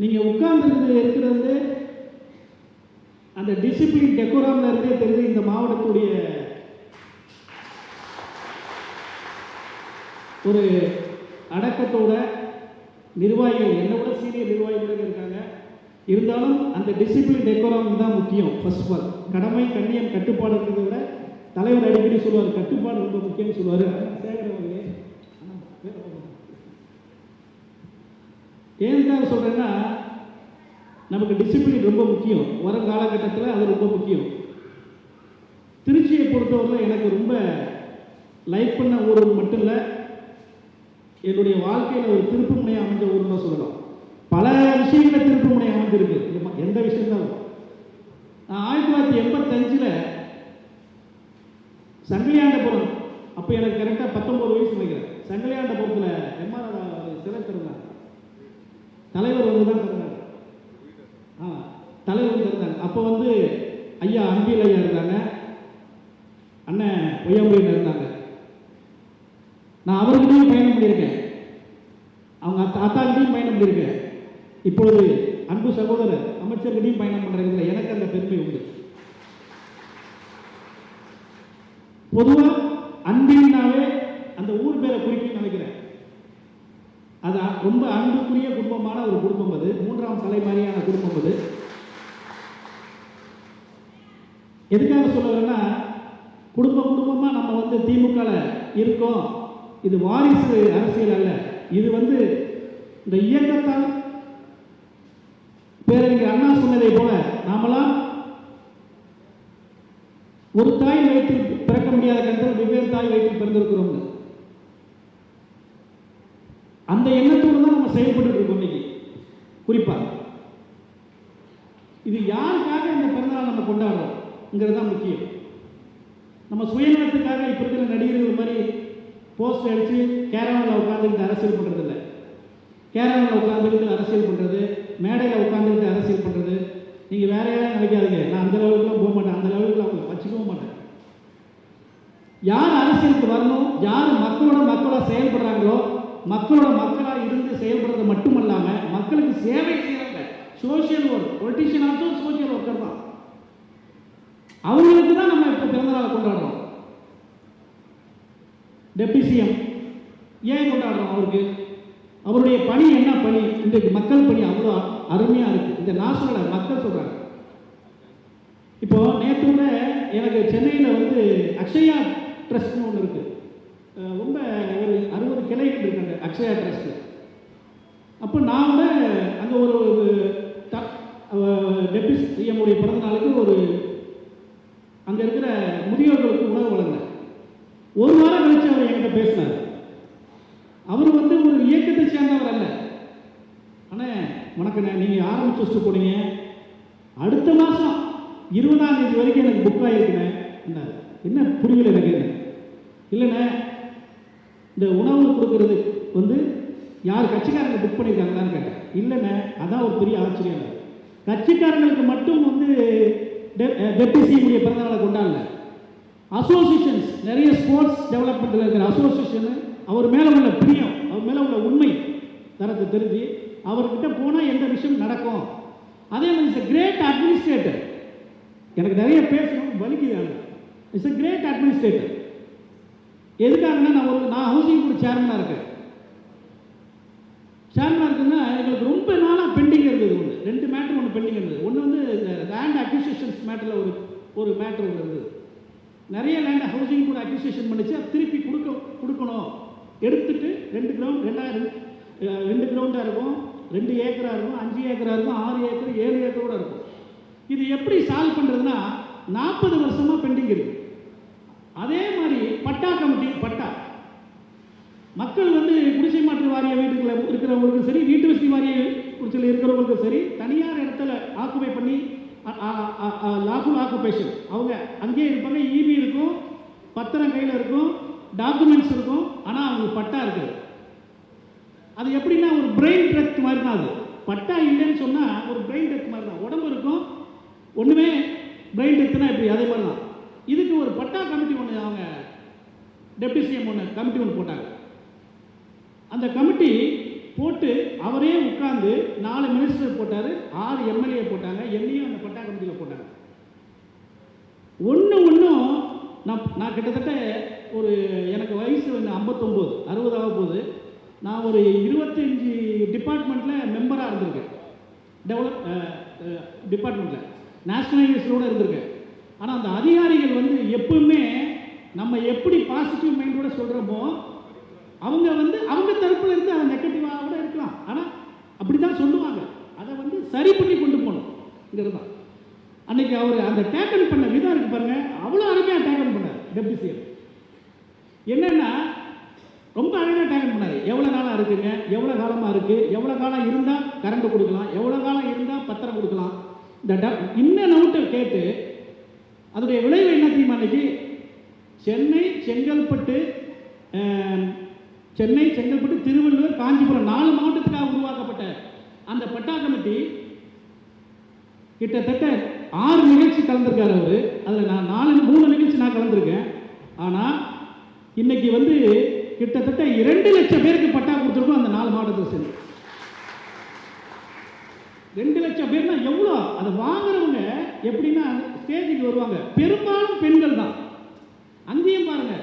நீங்கள் உட்கார்ந்துருந்து இருக்கிறது அந்த டிசிப்ளின் டெக்கோராமில் இருந்தே தெரிஞ்சு இந்த மாவட்டத்துடைய ஒரு அடக்கத்தோட நிர்வாகிகள் என்னை விட சீனியர் நிர்வாகிகள் இருக்காங்க. இருந்தாலும் அந்த டிசிப்ளின் டெக்கோராம் தான் முக்கியம் ஃபர்ஸ்ட் ஆஃப் ஆல் கடமை கண்ணியம் கட்டுப்பாடு இருக்கிறத விட தலைவர் அடிக்கடி சொல்லுவார் கட்டுப்பாடு ரொம்ப முக்கியம்னு சொல்லுவார். சேகர் அவர்களே அண்ணா, வேற பக்கம். எதுக்காக சொல்கிறேன்னா நமக்கு டிசிப்ளின் ரொம்ப முக்கியம். வரும் காலகட்டத்தில் அது ரொம்ப முக்கியம். திருச்சியை பொறுத்தவரையில் எனக்கு ரொம்ப லைக் பண்ண ஊர் மட்டும் இல்லை என்னுடைய வாழ்க்கையில் ஒரு திருப்பு முனையை அமைஞ்ச ஊர்னு சொல்லலாம். பல விஷயங்களில் திருப்பு முனை அமைஞ்சிருக்கு எந்த விஷயம்தான் நான் ஆயிரத்தி தொள்ளாயிரத்தி எண்பத்தஞ்சில் சங்கிலியாண்டபுரம் அப்போ எனக்கு கரெக்டாக பத்தொம்பது வயசு நினைக்கிறேன். சங்கிலியாண்டபுரத்தில் எம்ஆர் சிலை திறந்தாங்க தலைவர் வந்து தான் திறந்தாங்க ஆ தலைவர் வந்து திறந்தாங்க அப்போ வந்து ஐயா அன்பில் ஐயா இருந்தாங்க. அண்ணன் பொய்யாமொழியில் இருந்தாங்க. நான் அவர்கிட்டையும் பயணம் பண்ணியிருக்கேன். அவங்க அத்தா அத்தாக்கிட்டையும் பயணம் பண்ணியிருக்கேன். இப்பொழுது அன்பு சகோதரர் அமைச்சர்கிட்டையும் பயணம் பண்ணுறதுல எனக்கு அந்த பெருமை உண்டு. பொதுவாக அன்பினாவே அந்த ஊர் பேரை குறிக்கும் நினைக்கிறேன் அது ரொம்ப அன்புக்குரிய குடும்பமான ஒரு குடும்பம் அது. மூன்றாம் தலைமுறையான குடும்பம் அது. எதுக்காக சொல்லுவேன்னா குடும்ப குடும்பமாக நம்ம வந்து திமுகவில் இருக்கோம். இது வாரிசு அரசியல் அல்ல. இது வந்து இந்த இயக்கத்தால் பேரறிஞர் அண்ணா சொன்னதை போல நாமெல்லாம் ஒரு தாய் வயிற்றில் பிறக்க முடியாத கருத்தில் வெவ்வேறு தாய் வயிற்றில் பிறந்திருக்கிறோம் அந்த எண்ணத்தோடு தான் நம்ம செயல்பட்டு இருக்கோம் இன்னைக்கு. குறிப்பாக இது யாருக்காக இந்த பிறந்தநாள் நம்ம கொண்டாடுறோம்ங்கிறது தான் முக்கியம். நம்ம சுயநலத்துக்காக இப்போ இருக்கிற நடிகர்கள் மாதிரி போஸ்ட் அடித்து கேரளாவில் உட்காந்துக்கிட்டு அரசியல் பண்ணுறது இல்லை கேரளாவில் உட்காந்துக்கிட்டு அரசியல் பண்ணுறது மேடையில் உட்காந்துக்கிட்டு அரசியல் பண்ணுறது நீங்கள் வேற யாரும் நினைக்காதீங்க. நான் அந்த லெவலுக்குலாம் போக மாட்டேன். அந்த லெவலுக்குலாம் அவங்க வச்சுக்கவும் மாட்டேன். யார் அரசியலுக்கு வரணும்? யார் மக்களோட மக்களாக செயல்படுறாங்களோ மக்களோட மக்களாக இருந்து செயல்படுறது மட்டுமல்லாமல் மக்களுக்கு சேவை செய்கிறாங்க social work politician also social worker தான். அவங்களுக்கு தான் நம்ம இப்போ பிறந்தநாள் கொண்டாடுறோம். டெப்டி சிஎம் ஏன் கொண்டாடுறோம் அவருக்கு? அவருடைய பணி என்ன பணி? இன்றைக்கு மக்கள் பணி அவ்வளோ அருமையாக இருக்குது இந்த நான் மக்கள் சொல்கிறாங்க இப்போ நேற்று கூட எனக்கு சென்னையில் வந்து அக்ஷயா ட்ரஸ்ட்னு ஒன்று இருக்குது ரொம்ப ஒரு அறுபது கிளைகள் இருக்காங்க அக்ஷயா ட்ரஸ்ட்டு அப்போ நான் கூட அங்கே ஒரு டெப்டி சிஎம்முடைய பிறந்த நாளுக்கு ஒரு அங்கே இருக்கிற முதியோர்களுக்கு உணவு வழங்கினேன். ஒரு வாரம் கழிச்சு அவர் என்கிட்ட பேசினார். அவர் வந்து ஒரு இயக்கத்தை சேர்ந்தவர் அல்ல. ஆனால் வணக்கண்ணே நீங்கள் ஆரம்பிச்சு வச்சுட்டு போனீங்க? அடுத்த மாதம் இருபதாம் தேதி வரைக்கும் எனக்கு புக் ஆகிருக்குண்ணே என்ன புரியல எனக்கு இல்லைண்ணே இந்த உணவு கொடுக்கறது வந்து யார் கட்சிக்காரங்க புக் பண்ணியிருக்காங்களான்னு கேட்டேன். இல்லைண்ணே அதான் ஒரு பெரிய ஆச்சரியம் கட்சிக்காரங்களுக்கு மட்டும் வந்து டெப்டி சிஎம்முடைய பிறந்தநாளை கொண்டாடல. அசோசியேஷன்ஸ் நிறைய ஸ்போர்ட்ஸ் டெவலப்மெண்ட்டில் இருக்கிற அசோசியேஷனு அவர் மேலே உள்ள பிரியம் அவர் மேலே உள்ள உண்மை தரத்தை தெரிஞ்சு அவர்கிட்ட போனால் எந்த விஷயம் நடக்கும். அதே மாதிரி இட்ஸ் கிரேட் அட்மினிஸ்ட்ரேட்டர் எனக்கு நிறைய பேசணும் வலிக்குது இட்ஸ் அ கிரேட் அட்மினிஸ்ட்ரேட்டர் எதுக்காகன்னா நான் ஒரு நான் ஹவுசிங் போர்டு சேர்மனாக இருக்கேன். சேர்மனாக இருக்குன்னா எங்களுக்கு ரொம்ப நாளாக பெண்டிங் இருந்தது ஒன்று ரெண்டு மேட்ரு ஒன்று பெண்டிங் இருந்தது. ஒன்று வந்து இந்த லேண்ட் அக்யூசியேஷன்ஸ் மேட்டரில் ஒரு ஒரு மேட்ரு ஒன்று இருந்தது. நிறைய லேண்ட் ஹவுசிங் கூட அக்யூசியேஷன் பண்ணிச்சு. அது திருப்பி கொடுக்க கொடுக்கணும். எடுத்துட்டு ரெண்டு கிரவுண்ட் ரெண்டாயிரம் ரெண்டு கிரவுண்டாக இருக்கும். ரெண்டு ஏக்கராக இருக்கும். அஞ்சு ஏக்கராக இருக்கும். ஆறு ஏக்கர் ஏழு ஏக்கரோட இருக்கும். இது எப்படி சால்வ் பண்ணுறதுன்னா நாற்பது வருஷமாக பெண்டிங் இருக்குது அதே பட்டா கமிட்டி பட்டா. மக்கள் வந்து குடிசை மாற்று வாரிய வீட்டுக்குள்ள இருக்கிறவங்களுக்கும் சரி வீட்டு வசதி வாரிய குடிசையில் இருக்கிறவங்களுக்கும் சரி தனியார் இடத்துல ஆக்குபை பண்ணி லாஃபுல் ஆக்குபேஷன் அவங்க அங்கேயே இருப்பாங்க இபி இருக்கும் பத்திரம் கையில் இருக்கும் டாக்குமெண்ட்ஸ் இருக்கும் ஆனால் அவங்களுக்கு பட்டா இருக்குது. அது எப்படின்னா ஒரு பிரெயின் டெத் மாதிரி தான் அது. பட்டா இல்லைன்னு சொன்னால் ஒரு பிரெயின் டெத் மாதிரி தான் உடம்பு இருக்கும் ஒன்றுமே பிரெயின் டெத்துனா இப்படி அதே மாதிரி தான் இதுக்கு ஒரு பட்டா கமிட்டி ஒன்று அவங்க டெப்டி சிஎம் ஒன்று கமிட்டி ஒன்று போட்டாங்க. அந்த கமிட்டி போட்டு அவரே உட்கார்ந்து நாலு மினிஸ்டர் போட்டார் ஆறு எம்எல்ஏ போட்டாங்க என்னையும் அந்த பட்டா கமிட்டியில் போட்டாங்க. ஒன்று ஒன்றும் நான் நான் கிட்டத்தட்ட ஒரு எனக்கு வயசு வந்து ஐம்பத்தொம்போது அறுபதாக போகுது. நான் ஒரு இருபத்தஞ்சி டிபார்ட்மெண்ட்டில் மெம்பராக இருந்திருக்கேன். டெவலப் டிபார்ட்மெண்ட்டில் நேஷனலைசரோடு இருந்திருக்கேன். ஆனால் அந்த அதிகாரிகள் வந்து எப்பவுமே நம்ம எப்படி பாசிட்டிவ் மைண்டோட சொல்கிறோமோ அவங்க வந்து அவங்க தரப்பில் இருந்து அதை நெகட்டிவாக கூட இருக்கலாம். ஆனால் அப்படி தான் சொல்லுவாங்க. அதை வந்து சரி பண்ணி கொண்டு போகணும். தான் அன்னைக்கு அவர் அந்த டேக்கல் பண்ண விதம் இருக்கு பாருங்க. அவ்வளோ அருமையாக டேக்கல் பண்ணார் டெப்டி சிஎம் என்னென்னா ரொம்ப அழகாக டேக்கல் பண்ணார். எவ்வளோ காலம் இருக்குங்க? எவ்வளோ காலமாக இருக்குது எவ்வளோ காலம் இருந்தால் கரண்ட் கொடுக்கலாம்? எவ்வளோ காலம் இருந்தால் பத்திரம் கொடுக்கலாம்? இந்த இன்ன நோட்டை கேட்டு அதோடைய விளைவு என்ன தெரியுமா அன்னைக்கு? செங்கல்பட்டு சென்னை செங்கல்பட்டு திருவள்ளூர் காஞ்சிபுரம் நாலு மாவட்டத்துக்காக உருவாக்கப்பட்ட அந்த பட்டா கமிட்டி கிட்டத்தட்ட ஆறு நிகழ்ச்சி கலந்துருக்காரு அவர். அதில் நான் நாலு மூணு நிகழ்ச்சி நான் கலந்துருக்கேன். ஆனால் இன்னைக்கு வந்து கிட்டத்தட்ட இரண்டு லட்சம் பேருக்கு பட்டா கொடுத்துருக்கோம் அந்த நாலு மாவட்டத்தில் சேர்ந்து. ரெண்டு லட்சம் பேர்னா எவ்வளோ? அதை வாங்குறவங்க எப்படின்னா ஸ்டேஜுக்கு வருவாங்க. பெரும்பாலும் பெண்கள் தான். அங்கேயும் பாருங்க.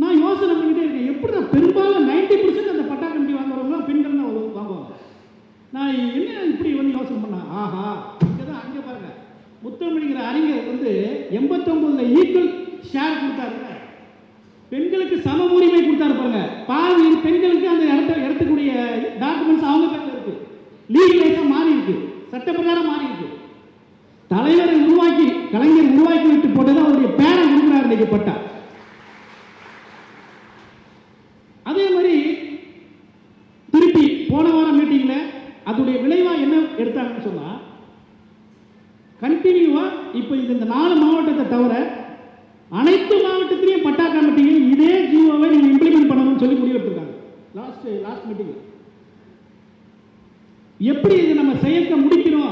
நான் யோசனை பண்ணிட்டே இருக்கேன். எப்படி பெரும்பாலும் நைன்டி பர்சன்ட் அந்த பட்டா கமிட்டி வாங்குறவங்க பெண்கள் தான் வாங்குவாங்க. நான் என்ன இப்படி வந்து யோசனை பண்ணேன்? ஆஹா இங்கே தான் அங்கே பாருங்க. முத்தமிழிங்கிற அறிஞர் வந்து எண்பத்தொம்போதுல ஈக்குவல் ஷேர் கொடுத்தாருங்க. பெண்களுக்கு சம உரிமை கொடுத்தாரு பாருங்க. பாதி பெண்களுக்கு அந்த இடத்த இடத்துக்குரிய டாக்குமெண்ட்ஸ் அவங்க கையில் இருக்கு. லீகலைஸாக மாறி இருக்கு. சட்டப்பிரகாரம் மாறி இருக்கு. தலைவரை உருவாக்கி கலைஞர் உருவாக்கி விட்டு போட்டது அவருடைய பேரை கொடுக்குறாரு இன்னைக்கு பட்டா அதே மாதிரி திருப்பி போன வாரம் மீட்டிங்ல அதோடைய விளைவா என்ன எடுத்தாங்கன்னு சொன்னா கண்டினியூவா இப்போ இது இந்த நாலு மாவட்டத்தை தவிர அனைத்து மாவட்டத்திலையும் பட்டா கமிட்டியும் இதே ஜியோவை நீங்க இம்ப்ளிமெண்ட் பண்ணணும்னு சொல்லி முடிவெடுத்திருக்காங்க லாஸ்ட் லாஸ்ட் மீட்டிங் எப்படி இது நம்ம செயற்க முடிக்கணும்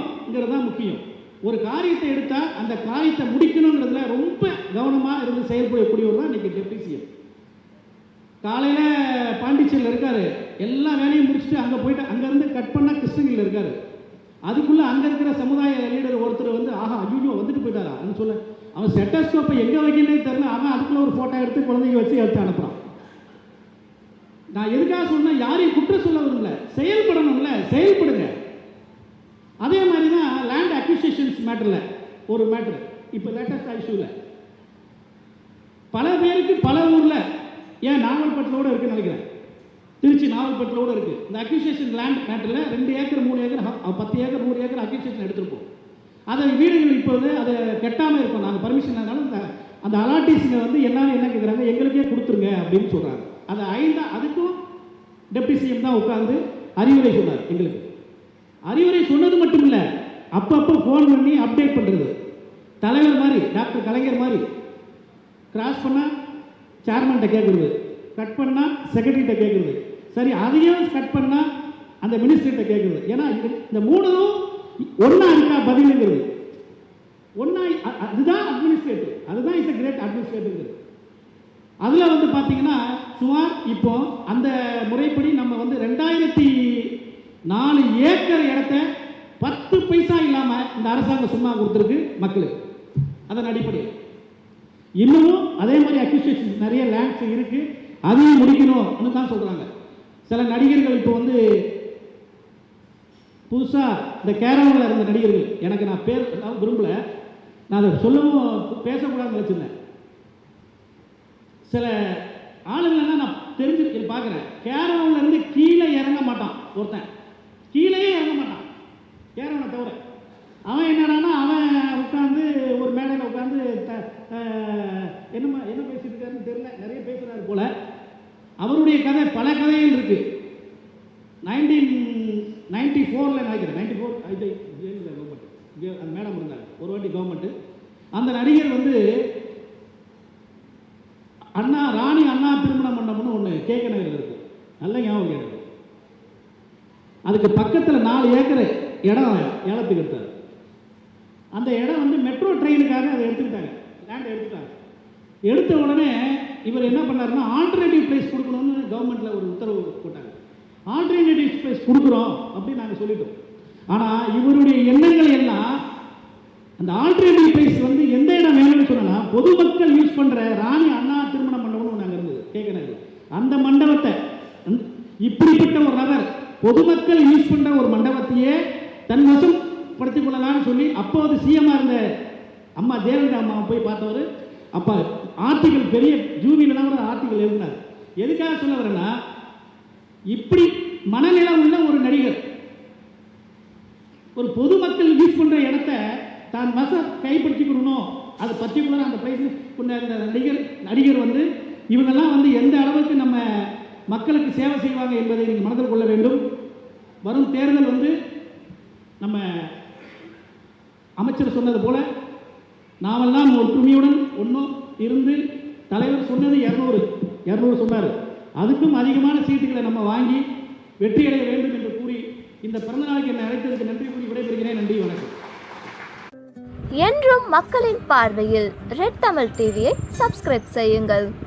தான் முக்கியம். ஒரு காரியத்தை எடுத்தா அந்த காரியத்தை முடிக்கணுங்கிறதுல ரொம்ப கவனமா இருந்து செயல்படக்கூடியவர் தான் இன்னைக்கு டெப்டி சிஎம் காலையில பாண்டிச்சேரியில் இருக்காரு. எல்லா வேலையும் முடிச்சுட்டு அங்கே போயிட்டு அங்கேருந்து கட் பண்ணால் கிருஷ்ணகிரியில் இருக்கார். அதுக்குள்ளே அங்கே இருக்கிற சமுதாய லீடர் ஒருத்தர் வந்து ஆஹா ஐயோ வந்துட்டு போயிட்டாரா? அப்படின்னு சொல்ல அவன் செட்டஸ்கோப்பை எங்கே வைக்கணும்னே தெரில அவன் அதுக்குள்ள ஒரு ஃபோட்டோ எடுத்து குழந்தைங்க வச்சு எடுத்து அனுப்புகிறான் நான் எதுக்காக சொன்னேன்? யாரையும் குற்றம் சொல்ல விரும்பல. செயல்படணும்ல செயல்படுங்க. அதே மாதிரி தான் லேண்ட் அக்விசிஷன்ஸ் மேட்டரில் ஒரு மேட்ரு இப்போ லேட்டஸ்ட் இஷ்யூவில் பல பேருக்கு பல ஊரில் ஏன் நாவல்பட்டிலோட இருக்குன்னு நினைக்கிறேன். திருச்சி நாவல்பட்டிலோட இருக்குது இந்த அக்யூசியேஷன் லேண்ட் மேட்டரில் ரெண்டு ஏக்கர் மூணு ஏக்கர் பத்து ஏக்கர் நூறு ஏக்கர் அக்யூசியேஷன் எடுத்திருப்போம். அதை வீடுகள் இப்போ வந்து அதை கெட்டாமல் இருக்கும் நாங்கள் பர்மிஷன் இருந்தாலும் அந்த அந்த அலாட்டிஸுங்க வந்து என்னன்னு என்ன கேட்குறாங்க எங்களுக்கே கொடுத்துருங்க அப்படின்னு சொல்கிறாங்க அது ஐந்தா அதுக்கும் டெப்டி சிஎம் தான் உட்காந்து அறிவுரை சொன்னார் எங்களுக்கு. அறிவுரை சொன்னது மட்டும் இல்லை அப்பப்போ ஃபோன் பண்ணி அப்டேட் பண்ணுறது தலைவர் மாதிரி டாக்டர் கலைஞர் மாதிரி. கிராஸ் பண்ணால் சேர்மன்கிட்ட கேட்குறது கட் பண்ணால் செக்ரட்டரிகிட்ட கேட்குறது சரி அதையும் கட் பண்ணால் அந்த மினிஸ்டர்கிட்ட கேட்குறது ஏன்னா இது- இந்த மூணும் ஒன்றா இருக்கா பதிலுங்கிறது. ஒன்றா அதுதான் அட்மினிஸ்ட்ரேட்டிவ் அதுதான் இஸ் கிரேட் அட்மினிஸ்ட்ரேட்டிவ்ங்கிறது அதில் வந்து பார்த்தீங்கன்னா சுமார் இப்போ அந்த முறைப்படி நம்ம வந்து ரெண்டாயிரத்தி நாலு ஏக்கர் இடத்த பத்து பைசா இல்லாமல் இந்த அரசாங்கம் சும்மா கொடுத்துருக்கு மக்களுக்கு அதன் அடிப்படையில். இன்னமும் அதே மாதிரி அக்யூசியேஷன் நிறைய லேண்ட்ஸ் இருக்குது அதையும் முடிக்கணும்னு தான் சொல்கிறாங்க சில நடிகர்கள் இப்போ வந்து புதுசாக இந்த கேரளாவில் இருந்த நடிகர்கள் எனக்கு நான் பேர் அதாவது விரும்பலை. நான் அதை சொல்லவும் பேசக்கூடாதுன்னு வச்சிருந்தேன் சில ஆளுங்களெல்லாம் நான் தெரிஞ்சு பார்க்குறேன் கேரளாவில் இருந்து கீழே இறங்க மாட்டான் ஒருத்தன். கீழேயே இறங்க மாட்டான். கேரளாவை தவிர. அவன் என்னடான்னா அவன் உட்காந்து ஒரு மேடையில் உட்காந்து என்னமா என்ன பேசிட்டு இருக்காருன்னு தெரியல. நிறைய பேசுறாரு போல. அவருடைய கதை பல கதைகள் இருக்கு. நைன்டீன் நைன்டி ஃபோரில் நினைக்கிறேன். நைன்டி ஃபோர் இது கவர்மெண்ட் அந்த மேடம் இருந்தாங்க. ஒரு வாட்டி கவர்மெண்ட்டு அந்த நடிகர் வந்து அண்ணா ராணி அண்ணா திருமண மண்டபம்னு ஒன்று கேக்க நகரில் இருக்கு. நல்ல ஞாபகம் எனக்கு அதுக்கு பக்கத்தில் நாலு ஏக்கர் இடம் ஏலத்துக்கு எடுத்தார். அந்த இடம் வந்து மெட்ரோ ட்ரெயினுக்காக அதை எடுத்துக்கிட்டாங்க. லேண்ட் எடுத்துட்டாங்க. எடுத்த உடனே இவர் என்ன பண்ணாருன்னா ஆல்டர்னேட்டிவ் பிளேஸ் கொடுக்கணும்னு கவர்மெண்ட்டில் ஒரு உத்தரவு போட்டாங்க. ஆல்டர்னேட்டிவ் ப்ரைஸ் கொடுக்குறோம் அப்படின்னு நாங்கள் சொல்லிட்டோம். ஆனால் இவருடைய எண்ணங்கள் எல்லாம் அந்த ஆல்டர்னேட்டிவ் பிளேஸ் வந்து எந்த இடம் வேணும்னு சொன்னா பொதுமக்கள் யூஸ் பண்ற ராணி அண்ணா திருமண மண்டபம்னு நாங்கள் இருந்தது கேட்கணும் அந்த மண்டபத்தை இப்படிப்பட்ட ஒரு நபர் பொதுமக்கள் யூஸ் பண்ற ஒரு மண்டபத்தையே தன் வசம் படுத்திக் கொள்ளலாம்னு சொல்லி அப்போது சிஎம்மா இருந்த அம்மா ஜெயலலிதா அம்மா போய் பார்த்தவர் அப்போ ஆர்டிகல் பெரிய ஜூவிலெலாம் கூட ஆர்டிகல் எழுதினார். எதுக்காக சொல்ல வரேன்னா இப்படி மனநிலம் உள்ள ஒரு நடிகர் ஒரு பொதுமக்கள் யூஸ் பண்ணுற இடத்த தான் வச கைப்பற்றிக்கணும் அது பர்டிகுலராக அந்த பிரைஸ் கொண்ட அந்த நடிகர் நடிகர் வந்து இவங்கெல்லாம் வந்து எந்த அளவுக்கு நம்ம மக்களுக்கு சேவை செய்வாங்க என்பதை நீங்கள் மனதில் கொள்ள வேண்டும். வரும் தேர்தல் வந்து நம்ம அமைச்சர் சொன்னது போல நாமெல்லாம் ஒற்றுமையுடன் ஒன்றும் இருந்து தலைவர் சொன்னது இரநூறு. இரநூறு சொன்னார். அதுக்கும் அதிகமான சீட்டுகளை நம்ம வாங்கி வெற்றியடைய வேண்டும் என்று கூறி இந்த பிறந்தநாளுக்கு என்னை அழைத்ததுக்கு நன்றி கூறி விடைபெறுகிறேன். நன்றி வணக்கம். என்றும் மக்களின் பார்வையில் ரெட் தமிழ் டிவியை சப்ஸ்கிரைப் செய்யுங்கள்.